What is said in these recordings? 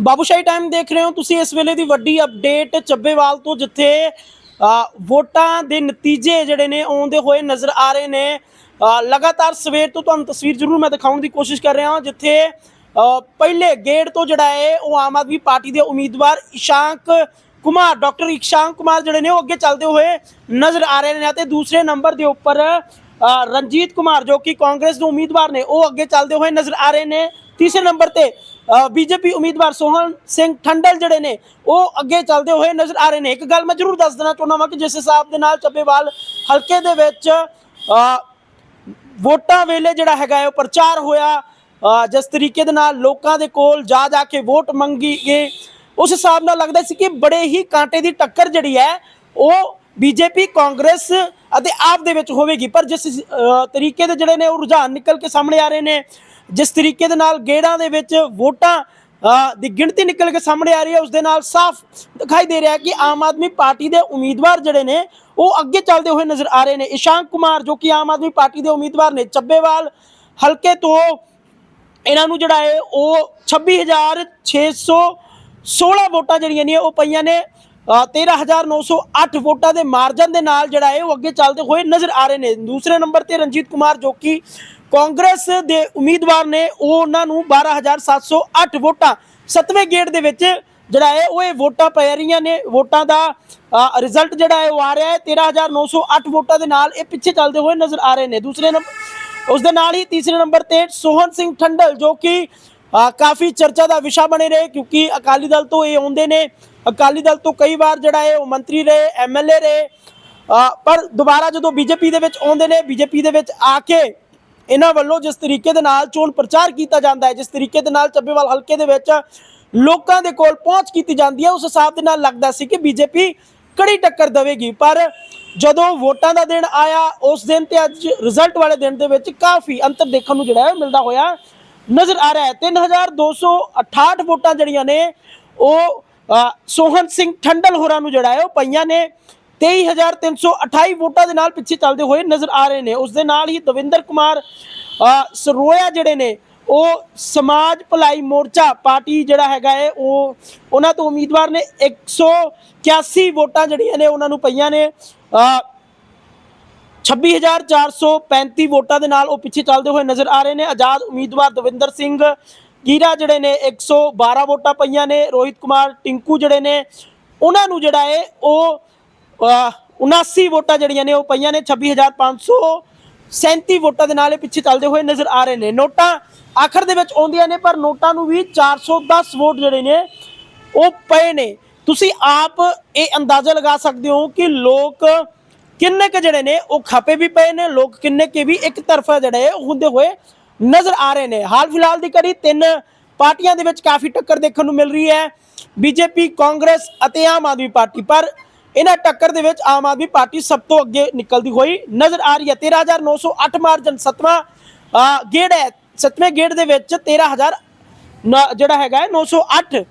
Babushahi time ਦੇਖ ਰਹੇ ਹੋ ਤੁਸੀਂ ਇਸ ਵੇਲੇ ਦੀ ਵੱਡੀ ਅਪਡੇਟ ਚੱਬੇਵਾਲ ਤੋਂ, ਜਿੱਥੇ ਵੋਟਾਂ ਦੇ ਨਤੀਜੇ ਜਿਹੜੇ ਨੇ ਆਉਂਦੇ ਹੋਏ ਨਜ਼ਰ ਆ ਰਹੇ ਨੇ। ਲਗਾਤਾਰ ਸਵੇਰ ਤੋਂ ਤੁਹਾਨੂੰ ਤਸਵੀਰ ਜ਼ਰੂਰ ਮੈਂ ਦਿਖਾਉਣ ਦੀ ਕੋਸ਼ਿਸ਼ ਕਰ ਰਿਹਾ ਹਾਂ, ਜਿੱਥੇ ਪਹਿਲੇ ਗੇੜ ਤੋਂ ਜਿਹੜਾ ਹੈ, ਉਹ ਆਮ ਆਦਮੀ ਪਾਰਟੀ ਦੇ ਉਮੀਦਵਾਰ ਇਸ਼ਾਂਕ ਕੁਮਾਰ, ਡਾਕਟਰ ਇਸ਼ਾਂਕ ਕੁਮਾਰ ਜਿਹੜੇ ਨੇ ਉਹ ਅੱਗੇ ਚੱਲਦੇ ਹੋਏ ਨਜ਼ਰ ਆ ਰਹੇ ਨੇ ਅਤੇ ਦੂਸਰੇ ਨੰਬਰ ਦੇ ਉੱਪਰ ਰਣਜੀਤ ਕੁਮਾਰ ਜੋ ਕਿ ਕਾਂਗਰਸ ਦੇ ਉਮੀਦਵਾਰ ਨੇ, ਉਹ ਅੱਗੇ ਚੱਲਦੇ ਹੋਏ ਨਜ਼ਰ ਆ ਰਹੇ ਨੇ। ਤੀਸਰੇ ਨੰਬਰ ਤੇ ਬੀਜੇਪੀ ਉਮੀਦਵਾਰ ਸੋਹਨ ਸਿੰਘ ਠੰਡਲ ਜਿਹੜੇ ਨੇ, ਉਹ ਅੱਗੇ ਚੱਲਦੇ ਹੋਏ ਨਜ਼ਰ ਆ ਰਹੇ ਨੇ। ਇੱਕ ਗੱਲ ਮੈਂ ਜ਼ਰੂਰ ਦੱਸ ਦੇਣਾ ਚਾਹੁੰਦਾ ਵਾਂ ਕਿ ਜਿਸ ਹਿਸਾਬ ਦੇ ਨਾਲ ਚੱਬੇਵਾਲ ਹਲਕੇ ਦੇ ਵਿੱਚ ਵੋਟਾਂ ਵੇਲੇ ਜਿਹੜਾ ਹੈਗਾ ਉਹ ਪ੍ਰਚਾਰ ਹੋਇਆ ਜਿਸ ਤਰੀਕੇ ਦੇ ਨਾਲ ਲੋਕਾਂ ਦੇ ਕੋਲ ਜਾ ਜਾ ਕੇ ਵੋਟ ਮੰਗੀ ਗਏ ਉਸ ਹਿਸਾਬ ਨਾਲ ਲੱਗਦਾ ਸੀ ਕਿ ਬੜੇ ਹੀ ਕਾਂਟੇ ਦੀ ਟੱਕਰ ਜਿਹੜੀ ਹੈ, ਉਹ ਬੀਜੇਪੀ ਕਾਂਗਰਸ ਅਤੇ ਆਪ ਦੇ ਵਿੱਚ ਹੋਵੇਗੀ। ਪਰ ਜਿਸ ਤਰੀਕੇ ਦੇ ਜਿਹੜੇ ਨੇ ਉਹ ਰੁਝਾਨ ਨਿਕਲ ਕੇ ਸਾਹਮਣੇ ਆ ਰਹੇ ਨੇ, ਜਿਸ ਤਰੀਕੇ ਦੇ ਨਾਲ ਗੇੜਾਂ ਦੇ ਵਿੱਚ ਵੋਟਾਂ ਦੀ ਗਿਣਤੀ ਨਿਕਲ ਕੇ ਸਾਹਮਣੇ ਆ ਰਹੀ ਹੈ, ਉਸ ਦੇ ਨਾਲ ਸਾਫ਼ ਦਿਖਾਈ ਦੇ ਰਿਹਾ ਕਿ ਆਮ ਆਦਮੀ ਪਾਰਟੀ ਦੇ ਉਮੀਦਵਾਰ ਜਿਹੜੇ ਨੇ, ਉਹ ਅੱਗੇ ਚੱਲਦੇ ਹੋਏ ਨਜ਼ਰ ਆ ਰਹੇ ਨੇ। ਇਸ਼ਾਂਕ ਕੁਮਾਰ ਜੋ ਕਿ ਆਮ ਆਦਮੀ ਪਾਰਟੀ ਦੇ ਉਮੀਦਵਾਰ ਨੇ, ਚੱਬੇਵਾਲ ਹਲਕੇ ਤੋਂ ਇਹਨਾਂ ਨੂੰ ਜਿਹੜਾ ਹੈ, ਉਹ 26616 ਵੋਟਾਂ ਜਿਹੜੀਆਂ ਨੇ, ਉਹ ਪਈਆਂ ਨੇ। 13908 ਵੋਟਾਂ ਦੇ ਮਾਰਜਨ ਦੇ ਨਾਲ ਜਿਹੜਾ ਹੈ ਉਹ ਅੱਗੇ ਚੱਲਦੇ ਹੋਏ ਨਜ਼ਰ ਆ ਰਹੇ ਨੇ। ਦੂਸਰੇ ਨੰਬਰ ਤੇ ਰਣਜੀਤ ਕੁਮਾਰ, ਜੋ ਕਿ ਕਾਂਗਰਸ ਦੇ ਉਮੀਦਵਾਰ ਨੇ, ਉਹ ਉਹਨਾਂ ਨੂੰ 12708 ਵੋਟਾਂ ਸੱਤਵੇਂ ਗੇੜ ਦੇ ਵਿੱਚ ਜਿਹੜਾ ਹੈ ਉਹ ਇਹ ਵੋਟਾਂ ਪੈ ਰਹੀਆਂ ਨੇ। ਵੋਟਾਂ ਦਾ ਰਿਜ਼ਲਟ ਜਿਹੜਾ ਹੈ ਉਹ ਆ ਰਿਹਾ ਹੈ। 13908 ਵੋਟਾਂ ਦੇ ਨਾਲ ਇਹ ਪਿੱਛੇ ਚੱਲਦੇ ਹੋਏ ਨਜ਼ਰ ਆ ਰਹੇ ਨੇ। ਦੂਸਰੇ ਨੰਬਰ ਉਸ ਦੇ ਨਾਲ ਹੀ ਤੀਸਰੇ ਨੰਬਰ ਤੇ ਸੋਹਨ ਸਿੰਘ ਠੰਡਲ, ਜੋ ਕਿ ਕਾਫੀ ਚਰਚਾ ਦਾ ਵਿਸ਼ਾ ਬਣੇ ਰਹੇ ਕਿਉਂਕਿ ਅਕਾਲੀ ਦਲ ਤੋਂ ਇਹ ਆਉਂਦੇ ਨੇ। ਅਕਾਲੀ ਦਲ ਤੋਂ ਕਈ ਵਾਰ ਜਿਹੜਾ ਹੈ ਉਹ ਮੰਤਰੀ ਰਹੇ ਐਮਐਲਏ ਰਹੇ। ਪਰ ਦੁਬਾਰਾ ਜਦੋਂ ਬੀਜੇਪੀ ਦੇ ਵਿੱਚ ਆਉਂਦੇ ਨੇ ਬੀਜੇਪੀ ਦੇ ਵਿੱਚ ਆ ਕੇ ਇਹਨਾਂ ਵੱਲੋਂ ਜਿਸ ਤਰੀਕੇ ਦੇ ਨਾਲ ਚੋਣ ਪ੍ਰਚਾਰ ਕੀਤਾ ਜਾਂਦਾ ਹੈ, ਜਿਸ ਤਰੀਕੇ ਦੇ ਨਾਲ ਚੱਬੇਵਾਲ ਹਲਕੇ ਦੇ ਵਿੱਚ ਲੋਕਾਂ ਦੇ ਕੋਲ ਪਹੁੰਚ ਕੀਤੀ ਜਾਂਦੀ ਹੈ, ਉਸ ਹਿਸਾਬ ਦੇ ਨਾਲ ਲੱਗਦਾ ਸੀ ਕਿ ਬੀਜੇਪੀ ਕੜੀ ਟੱਕਰ ਦੇਵੇਗੀ। ਪਰ ਜਦੋਂ ਵੋਟਾਂ ਦਾ ਦਿਨ ਆਇਆ, ਉਸ ਦਿਨ ਤੇ ਅੱਜ ਰਿਜ਼ਲਟ ਵਾਲੇ ਦਿਨ ਦੇ ਵਿੱਚ ਕਾਫੀ ਅੰਤਰ ਦੇਖਣ ਨੂੰ ਜਿਹੜਾ ਹੈ ਮਿਲਦਾ ਹੋਇਆ। ਨਜ਼ਰ ਆ ਰਿਹਾ ਹੈ। 3268 ਵੋਟਾਂ ਜਿਹੜੀਆਂ ਨੇ ਉਹ ਸੋਹਨ ਸਿੰਘ ਠੰਡਲ ਹੋਰਾਂ ਨੂੰ ਜਿਹੜਾ ਹੈ ਉਹ ਪਈਆਂ ਨੇ। 23328 ਵੋਟਾਂ ਦੇ ਨਾਲ ਪਿੱਛੇ ਚੱਲਦੇ ਹੋਏ ਨਜ਼ਰ ਆ ਰਹੇ ਨੇ। ਉਸ ਦੇ ਨਾਲ ਹੀ ਦਵਿੰਦਰ ਕੁਮਾਰ ਅ, ਸਰੋਇਆ ਜਿਹੜੇ ਨੇ ਉਹ ਸਮਾਜ ਭਲਾਈ ਮੋਰਚਾ ਪਾਰਟੀ ਜਿਹੜਾ ਹੈਗਾ ਹੈ ਉਹ ਉਹਨਾਂ ਤੋਂ ਉਮੀਦਵਾਰ ਨੇ। 181 ਵੋਟਾਂ ਜਿਹੜੀਆਂ ਨੇ ਉਹਨਾਂ ਨੂੰ ਪਈਆਂ ਨੇ। ਅ, 26435 ਵੋਟਾਂ ਦੇ ਨਾਲ ਉਹ ਪਿੱਛੇ ਚੱਲਦੇ ਹੋਏ ਨਜ਼ਰ ਆ ਰਹੇ ਨੇ। ਆਜ਼ਾਦ ਉਮੀਦਵਾਰ ਦਵਿੰਦਰ ਸਿੰਘ ਕੀਰਾ ਜਿਹੜੇ ਨੇ 112 ਵੋਟਾਂ ਪਈਆਂ ਨੇ। ਰੋਹਿਤ ਕੁਮਾਰ ਟਿੰਕੂ ਜਿਹੜੇ ਨੇ ਉਹਨਾਂ ਨੂੰ ਜਿਹੜਾ ਹੈ ਉਹ ਅਹ, 79 ਵੋਟਾਂ ਜਿਹੜੀਆਂ ਨੇ ਉਹ ਪਈਆਂ ਨੇ। 26537 ਵੋਟਾਂ ਦੇ ਨਾਲ ਇਹ ਪਿੱਛੇ ਚੱਲਦੇ ਹੋਏ ਨਜ਼ਰ ਆ ਰਹੇ ਨੇ। ਨੋਟਾਂ ਆਖਰ ਦੇ ਵਿੱਚ ਆਉਂਦੀਆਂ ਨੇ ਪਰ ਨੋਟਾਂ ਨੂੰ ਵੀ 410 ਵੋਟ ਜਿਹੜੇ ਨੇ ਉਹ ਪਏ ਨੇ। ਤੁਸੀਂ ਆਪ ਇਹ ਅੰਦਾਜ਼ਾ ਲਗਾ ਸਕਦੇ ਹੋ ਕਿ ਲੋਕ ਕਿੰਨੇ ਕੁ ਜਿਹੜੇ ਨੇ ਉਹ ਖਪੇ ਵੀ ਪਏ ਨੇ ਲੋਕ ਕਿੰਨੇ ਕੇ ਵੀ ਇੱਕ ਤਰਫਾ ਜਿਹੜੇ ਹੁੰਦੇ ਹੋਏ ਨਜ਼ਰ ਆ ਰਹੇ ਨੇ। ਹਾਲ ਫਿਲਹਾਲ ਦੀ ਕੜੀ ਤਿੰਨ ਪਾਰਟੀਆਂ ਦੇ ਵਿੱਚ ਕਾਫੀ ਟੱਕਰ ਦੇਖਣ ਨੂੰ ਮਿਲ ਰਹੀ ਹੈ। ਬੀਜੇਪੀ ਕਾਂਗਰਸ ਅਤੇ ਆਮ ਆਦਮੀ ਪਾਰਟੀ। ਪਰ ਇਹਨਾਂ ਟੱਕਰ ਦੇ ਵਿੱਚ ਆਮ ਆਦਮੀ ਪਾਰਟੀ ਸਭ ਤੋਂ ਅੱਗੇ ਨਿਕਲਦੀ ਹੋਈ ਨਜ਼ਰ ਆ ਰਹੀ ਹੈ। 13908 ਮਾਰਜਨ ਸਤਵਾਂ ਅਹ, ਗੇੜ ਹੈ। ਸੱਤਵੇਂ ਗੇੜ ਦੇ ਵਿੱਚ 13000 ਨ- ਜਿਹੜਾ ਹੈਗਾ ਹੈ 908 ਅ,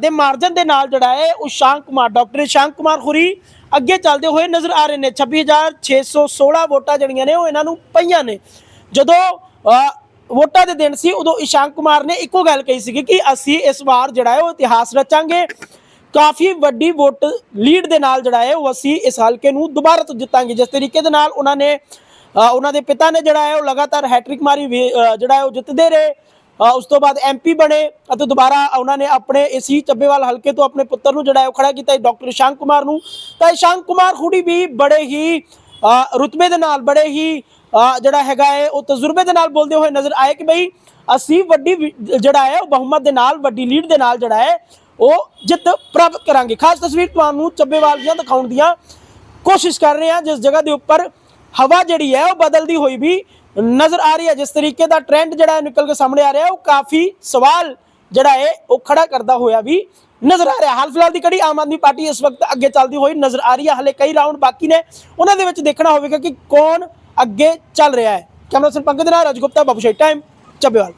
ਦੇ ਮਾਰਜਨ ਦੇ ਨਾਲ ਜਿਹੜਾ ਹੈ ਉਹ ਸ਼ਾਂਕ ਕੁਮਾਰ, ਡਾਕਟਰ ਸ਼ਾਂਕ ਕੁਮਾਰ ਖੁਰੀ ਅੱਗੇ ਚੱਲਦੇ ਹੋਏ ਨਜ਼ਰ ਆ ਰਹੇ ਨੇ। 26616 ਵੋਟਾਂ ਜਿਹੜੀਆਂ ਨੇ ਉਹ ਇਹਨਾਂ ਨੂੰ ਪਈਆਂ ਨੇ। ਜਦੋਂ ਵੋਟਾਂ ਦੇ ਦਿਨ ਸੀ, ਉਦੋਂ ਇਸ਼ਾਂਕ ਕੁਮਾਰ ਨੇ ਇੱਕੋ ਗੱਲ ਕਹੀ ਸੀ ਕਿ ਅਸੀਂ ਇਸ ਵਾਰ ਜਿਹੜਾ ਹੈ ਉਹ ਇਤਿਹਾਸ ਰਚਾਂਗੇ। ਕਾਫੀ ਵੱਡੀ ਵੋਟ ਲੀਡ ਦੇ ਨਾਲ ਜਿਹੜਾ ਹੈ ਉਹ ਅਸੀਂ ਇਸ ਹਲਕੇ ਨੂੰ ਦੁਬਾਰਾ ਤੋਂ ਜਿੱਤਾਂਗੇ। ਜਿਸ ਤਰੀਕੇ ਦੇ ਨਾਲ ਉਹਨਾਂ ਨੇ ਉਹਨਾਂ ਦੇ ਪਿਤਾ ਨੇ ਜਿਹੜਾ ਹੈ ਉਹ ਲਗਾਤਾਰ ਹੈਟ੍ਰਿਕ ਮਾਰੀ ਜਿਹੜਾ ਹੈ ਉਹ ਜਿੱਤਦੇ ਰਹੇ। ਉਸ ਤੋਂ ਬਾਅਦ ਐਮਪੀ ਬਣੇ ਅਤੇ ਦੁਬਾਰਾ ਉਹਨਾਂ ਨੇ ਆਪਣੇ ਇਸੀ ਚੱਬੇਵਾਲ ਹਲਕੇ ਤੋਂ ਆਪਣੇ ਪੁੱਤਰ ਨੂੰ ਜਿਹੜਾ ਹੈ ਉਹ ਖੜਾ ਕੀਤਾ ਡਾਕਟਰ ਇਸ਼ਾਂਕ ਕੁਮਾਰ ਨੂੰ। ਤਾਂ ਇਸ਼ਾਂਕ ਕੁਮਾਰ ਖੁੜੀ ਵੀ ਬੜੇ ਹੀ ਰੁਤਬੇ ਦੇ ਨਾਲ, ਬੜੇ ਹੀ ਜਿਹੜਾ ਹੈਗਾ ਹੈ ਉਹ ਤਜਰਬੇ ਦੇ ਨਾਲ ਬੋਲਦੇ ਹੋਏ ਨਜ਼ਰ ਆਏ ਕਿ ਬਈ ਅਸੀਂ ਵੱਡੀ ਜਿਹੜਾ ਹੈ ਉਹ ਬਹੁਮਤ ਦੇ ਨਾਲ, ਵੱਡੀ ਲੀਡ ਦੇ ਨਾਲ ਜਿਹੜਾ ਹੈ ਉਹ ਜਿੱਤ ਪ੍ਰਾਪਤ ਕਰਾਂਗੇ। ਖਾਸ ਤਸਵੀਰ ਤੁਹਾਨੂੰ ਚੱਬੇਵਾਲ ਦੀਆਂ ਦਿਖਾਉਣ ਦੀਆਂ ਕੋਸ਼ਿਸ਼ ਕਰ ਰਹੇ ਹਾਂ। ਜਿਸ ਜਗ੍ਹਾ ਦੇ ਉੱਪਰ ਹਵਾ ਜਿਹੜੀ ਹੈ ਉਹ ਬਦਲਦੀ ਹੋਈ ਵੀ ਨਜ਼ਰ ਆ ਰਹੀ ਹੈ, ਜਿਸ ਤਰੀਕੇ ਦਾ ਟ੍ਰੈਂਡ ਜਿਹੜਾ ਨਿਕਲ ਕੇ ਸਾਹਮਣੇ ਆ ਰਿਹਾ, ਉਹ ਕਾਫੀ ਸਵਾਲ ਜਿਹੜਾ ਹੈ ਉਹ ਖੜਾ ਕਰਦਾ ਹੋਇਆ ਵੀ ਨਜ਼ਰ ਆ ਰਿਹਾ। ਹਾਲ ਫਿਲਹਾਲ ਦੀ ਕੜੀ ਆਮ ਆਦਮੀ ਪਾਰਟੀ ਇਸ ਵਕਤ ਅੱਗੇ ਚੱਲਦੀ ਹੋਈ ਨਜ਼ਰ ਆ ਰਹੀ ਹੈ। ਹਲੇ ਕਈ ਰਾਊਂਡ ਬਾਕੀ ਨੇ। ਉਹਨਾਂ ਦੇ ਵਿੱਚ ਦੇਖਣਾ ਹੋਵੇਗਾ ਕਿ ਕੌਣ ਅੱਗੇ ਚੱਲ ਰਿਹਾ ਹੈ। ਕੈਮਰਾ ਸੰਪੰਗ ਦੇ ਨਾਲ ਰਜਗੁਪਤਾ ਬਾਬੂਸ਼ਾਹੀ ਟਾਈਮ ਚੱਬੇਵਾਲ।